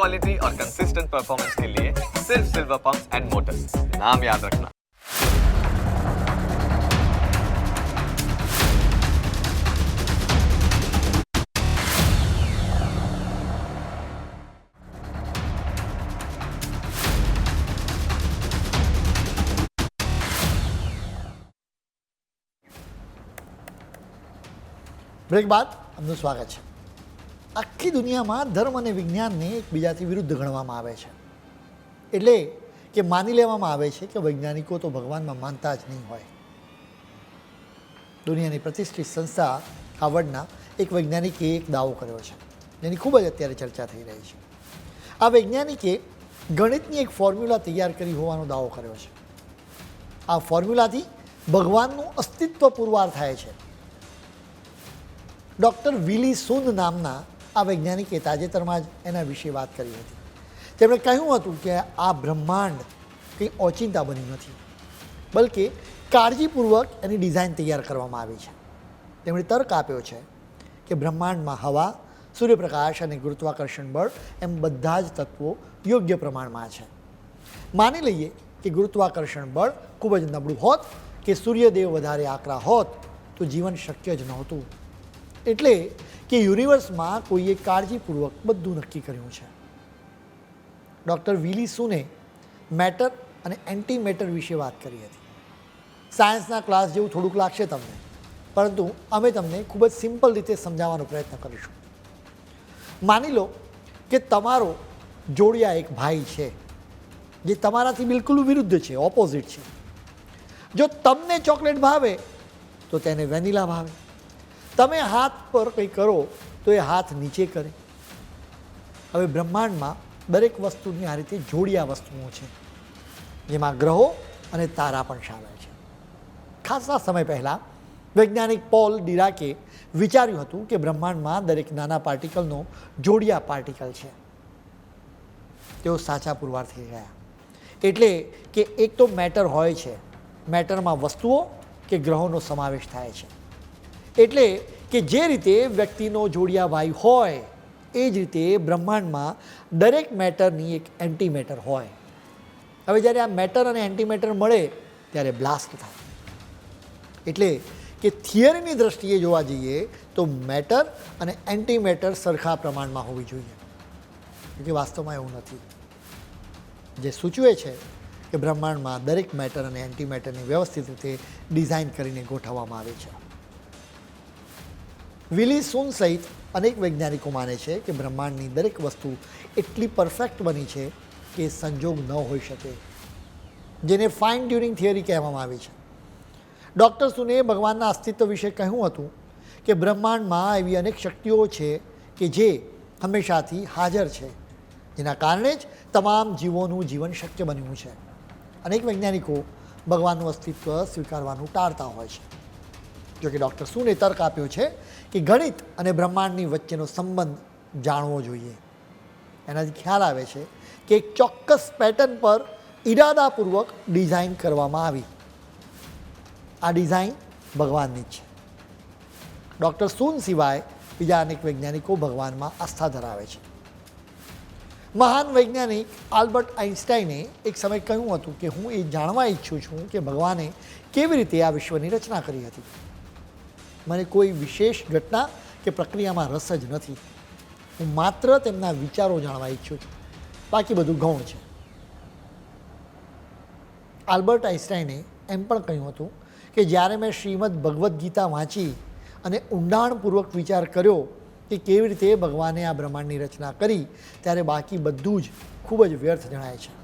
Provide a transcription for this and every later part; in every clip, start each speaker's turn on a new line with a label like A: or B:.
A: Quality और consistent performance के लिए सिर्फ सिल्वर पंप्स एंड मोटर्स नाम याद रखना
B: બ્રેક બાદ આપનું સ્વાગત છે આખી દુનિયામાં ધર્મ અને વિજ્ઞાનને એકબીજાથી વિરુદ્ધ ગણવામાં આવે છે. એટલે કે માની લેવામાં આવે છે કે વૈજ્ઞાનિકો તો ભગવાનમાં માનતા જ નહીં હોય. દુનિયાની પ્રતિષ્ઠિત સંસ્થા હાવર્ડના એક વૈજ્ઞાનિકે એક દાવો કર્યો છે, જેની ખૂબ જ અત્યારે ચર્ચા થઈ રહી છે. આ વૈજ્ઞાનિકે ગણિતની એક ફોર્મ્યુલા તૈયાર કરી હોવાનો દાવો કર્યો છે. આ ફોર્મ્યુલાથી ભગવાનનું અસ્તિત્વ પુરવાર થાય છે. ડૉક્ટર વિલી સુન નામના આ વૈજ્ઞાનિકે તાજેતરમાં જ એના વિશે વાત કરી હતી. તેમણે કહ્યું હતું કે આ બ્રહ્માંડ કંઈ ઓચિંતા બન્યું નથી, બલકે કાળજીપૂર્વક એની ડિઝાઇન તૈયાર કરવામાં આવી છે. તેમણે તર્ક આપ્યો છે કે બ્રહ્માંડમાં હવા, સૂર્યપ્રકાશ અને ગુરુત્વાકર્ષણ બળ એમ બધા જ તત્વો યોગ્ય પ્રમાણમાં છે. માની લઈએ કે ગુરુત્વાકર્ષણ બળ ખૂબ જ નબળું હોત, કે સૂર્યદેવ વધારે આકરા હોત, તો જીવન શક્ય જ નહોતું. એટલે કે યુનિવર્સમાં કોઈએ કાળજીપૂર્વક બધું નક્કી કર્યું છે. ડૉક્ટર વિલી સુને મેટર અને એન્ટી મેટર વિશે વાત કરી હતી. સાયન્સના ક્લાસ જેવું થોડુંક લાગશે તમને, પરંતુ અમે તમને ખૂબ જ સિમ્પલ રીતે સમજાવવાનો પ્રયત્ન કરીશું. માની લો કે તમારો જોડિયા એક ભાઈ છે, જે તમારાથી બિલકુલ વિરુદ્ધ છે, ઓપોઝિટ છે. જો તમને ચોકલેટ ભાવે, તો તેને વેનીલા ભાવે. તમે હાથ પર કંઈ કરો, તો એ હાથ નીચે કરે. હવે બ્રહ્માંડમાં દરેક વસ્તુની આ રીતે જોડિયા વસ્તુઓ છે, જેમાં ગ્રહો અને તારા પણ સામેલ છે. ખાસા સમય પહેલાં વૈજ્ઞાનિક પોલ ડિરાકે વિચાર્યું હતું કે બ્રહ્માંડમાં દરેક નાના પાર્ટિકલનો જોડિયા પાર્ટિકલ છે. તેઓ સાચા પુરવાર થઈ ગયા. એટલે કે એક તો મેટર હોય છે, મેટરમાં વસ્તુઓ કે ગ્રહોનો સમાવેશ થાય છે. એટલે કે જે રીતે વ્યક્તિનો જોડિયાભાઈ હોય, એ જ રીતે બ્રહ્માંડમાં દરેક મેટરની એક એન્ટી મેટર હોય. હવે જ્યારે આ મેટર અને એન્ટી મેટર મળે, ત્યારે બ્લાસ્ટ થાય. એટલે કે થિયરીની દ્રષ્ટિએ જોવા જઈએ, તો મેટર અને એન્ટી મેટર સરખા પ્રમાણમાં હોવી જોઈએ. કે વાસ્તવમાં એવું નથી. જે સૂચવે છે કે બ્રહ્માંડમાં દરેક મેટર અને એન્ટી મેટરની વ્યવસ્થિત રીતે ડિઝાઇન કરીને ગોઠવવામાં આવે છે. વિલી સુન સહિત અનેક વૈજ્ઞાનિકો માને છે કે બ્રહ્માંડની દરેક વસ્તુ એટલી પરફેક્ટ બની છે કે સંજોગ ન હોઈ શકે, જેને ફાઇન ટ્યુનિંગ થિયરી કહેવામાં આવી છે. ડૉક્ટર સુને ભગવાનના અસ્તિત્વ વિશે કહ્યું હતું કે બ્રહ્માંડમાં એવી અનેક શક્તિઓ છે કે જે હંમેશાથી હાજર છે, જેના કારણે જ તમામ જીવોનું જીવન શક્ય બન્યું છે. અનેક વૈજ્ઞાનિકો ભગવાનનું અસ્તિત્વ સ્વીકારવાનું ટાળતા હોય છે. જોકે ડૉક્ટર સુને તર્ક આપ્યો છે કે ગણિત અને બ્રહ્માંડની વચ્ચેનો સંબંધ જાણવો જોઈએ. એનાથી ખ્યાલ આવે છે કે એક ચોક્કસ પેટર્ન પર ઈરાદાપૂર્વક ડિઝાઇન કરવામાં આવી. આ ડિઝાઇન ભગવાનની છે. ડૉક્ટર સુન સિવાય બીજા અનેક વૈજ્ઞાનિકો ભગવાનમાં આસ્થા ધરાવે છે. મહાન વૈજ્ઞાનિક આલ્બર્ટ આઇન્સ્ટાઈને એક સમય કહ્યું હતું કે હું એ જાણવા ઈચ્છું છું કે ભગવાને કેવી રીતે આ વિશ્વની રચના કરી હતી. મને કોઈ વિશેષ ઘટના કે પ્રક્રિયામાં રસ જ નથી. હું માત્ર તેમના વિચારો જાણવા ઈચ્છું છું. બાકી બધું ગૌણ છે. આલ્બર્ટ આઇન્સ્ટાઈને એમ પણ કહ્યું હતું કે જ્યારે મેં શ્રીમદ ભગવદ્ ગીતા વાંચી અને ઊંડાણપૂર્વક વિચાર કર્યો કે કેવી રીતે ભગવાને આ બ્રહ્માંડની રચના કરી, ત્યારે બાકી બધું જ ખૂબ જ વ્યર્થ જણાય છે.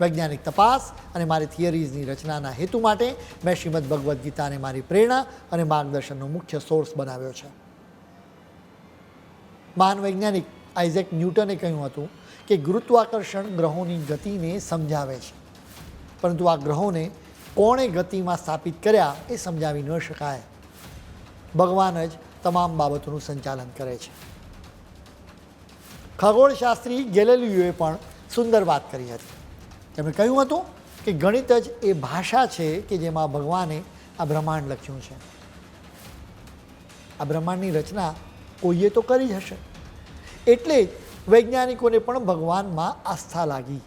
B: વૈજ્ઞાનિક તપાસ અને મારી થિયરીઝની રચનાના હેતુ માટે મેં શ્રીમદ ભગવદ્ ગીતાને મારી પ્રેરણા અને માર્ગદર્શનનો મુખ્ય સોર્સ બનાવ્યો છે. મહાન વૈજ્ઞાનિક આઇઝેક ન્યૂટને કહ્યું હતું કે ગુરુત્વાકર્ષણ ગ્રહોની ગતિને સમજાવે છે. પરંતુ આ ગ્રહોને કોણે ગતિમાં સ્થાપિત કર્યા એ સમજાવી ન શકાય. ભગવાન જ તમામ બાબતોનું સંચાલન કરે છે. ખગોળશાસ્ત્રી ગેલેલિયોએ પણ સુંદર વાત કરી હતી. તેમણે કહ્યું હતું કે ગણિત જ એ ભાષા છે કે જેમાં ભગવાને આ બ્રહ્માંડ લખ્યું છે. આ બ્રહ્માંડની રચના કોઈએ તો કરી જ હશે. એટલે જ વૈજ્ઞાનિકોને પણ ભગવાનમાં આસ્થા લાગી.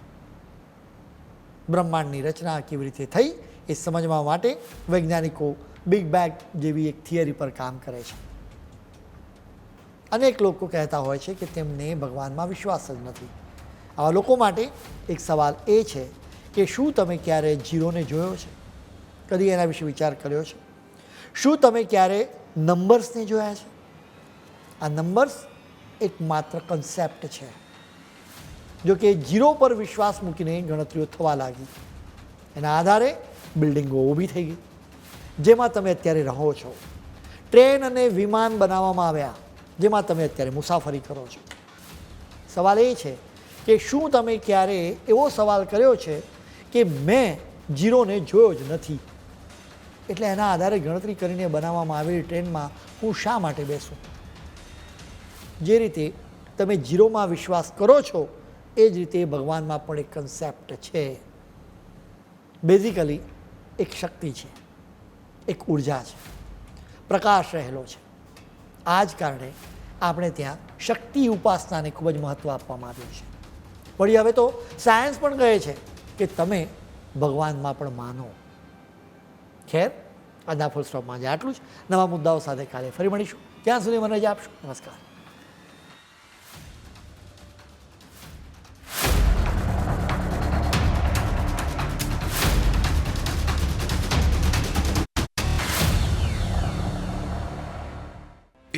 B: બ્રહ્માંડની રચના કેવી રીતે થઈ એ સમજવા માટે વૈજ્ઞાનિકો બિગ બેગ જેવી એક થિયરી પર કામ કરે છે. અનેક લોકો કહેતા હોય છે કે તેમને ભગવાનમાં વિશ્વાસ જ નથી. આવા લોકો માટે એક સવાલ એ છે કે શું તમે ક્યારે જીરોને જોયો છે? કદી એના વિશે વિચાર કર્યો છે? શું તમે ક્યારે નંબર્સને જોયા છે? આ નંબર્સ એક માત્ર કન્સેપ્ટ છે. જો કે જીરો પર વિશ્વાસ મૂકીને ગણતરીઓ થવા લાગી. એના આધારે બિલ્ડિંગો ઊભી થઈ ગઈ. જેમાં તમે અત્યારે રહો છો. ટ્રેન અને વિમાન બનાવવામાં આવ્યા. જેમાં તમે અત્યારે મુસાફરી કરો છો. સવાલ એ છે કે શું તમે ક્યારે એવો સવાલ કર્યો છે કે મેં જીરોને જોયો જ નથી? એટલે એના આધારે ગણતરી કરીને બનાવવામાં આવેલી ટ્રેનમાં હું શા માટે બેસું? જે રીતે તમે જીરોમાં વિશ્વાસ કરો છો, એ જ રીતે ભગવાનમાં પણ એક કન્સેપ્ટ છે. બેઝિકલી એક શક્તિ છે. એક ઊર્જા છે. પ્રકાશ રહેલો છે. આ જ કારણે આપણે ત્યાં શક્તિ ઉપાસનાને ખૂબ જ મહત્ત્વ આપવામાં આવ્યું છે. વળી હવે તો સાયન્સ પણ કહે છે કે તમે ભગવાનમાં પણ માનો. ખેર, આજના ફૂલ સ્ટોપમાં આજે આટલું જ. નવા મુદ્દાઓ સાથે કાલે ફરી મળીશું. ત્યાં સુધી મને રજા આપશો. નમસ્કાર.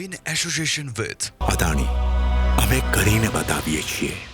C: In association with Adani. અમે કરીને બતાવીએ છીએ.